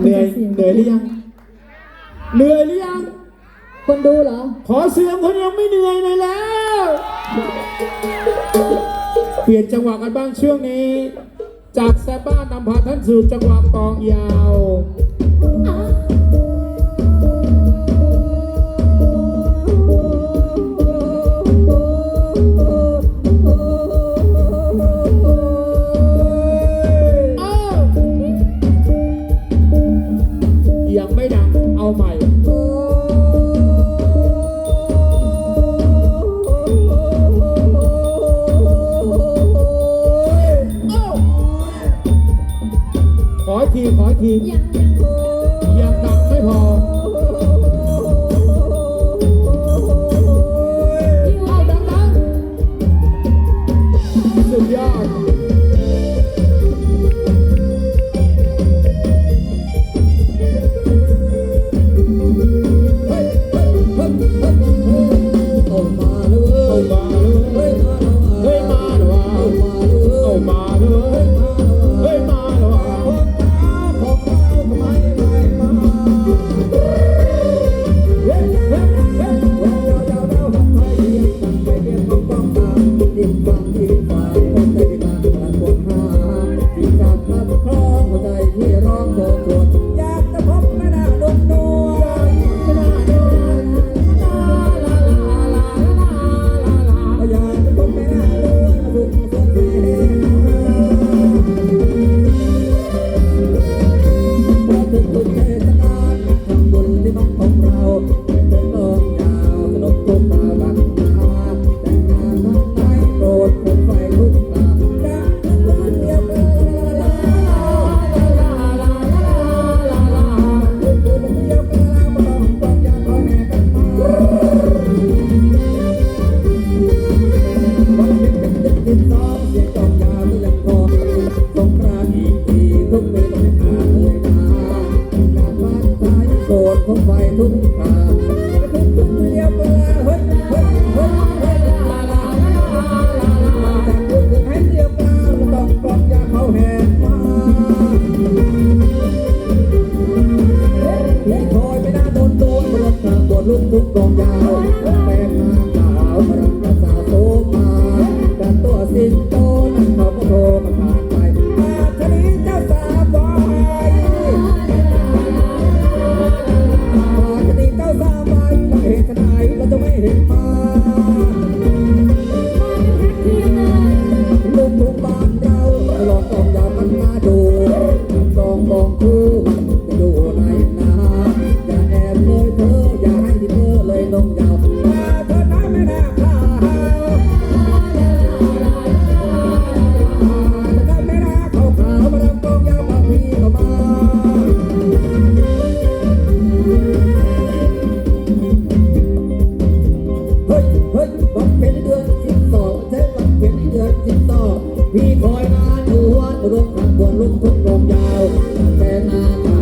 เหนื่อยเหนื่อยหรือยัง เหนื่อยหรือยัง คนดูเหรอ ขอเสียงคนยังไม่เหนื่อยเลยแล้ว เปลี่ยนจังหวะกันบ้างช่วงนี้ จากแซบ้านนำพาท่านสู่จังหวะกองยาว พี่ ยัง กองยาวแม่นางสาวรักภาษาโสมาดันตัวสิงโตนั่งเขาก็โทมาผ่านไปมาทะนี้เจ้าสาบอยมาทะนี้เจ้าสาบอยไม่เห็นเราจะไม่เห็นม สิบสอพี่คอยงานอยู่วัดรวมทั้งบนลุกทุกลมยาวแต่นาตา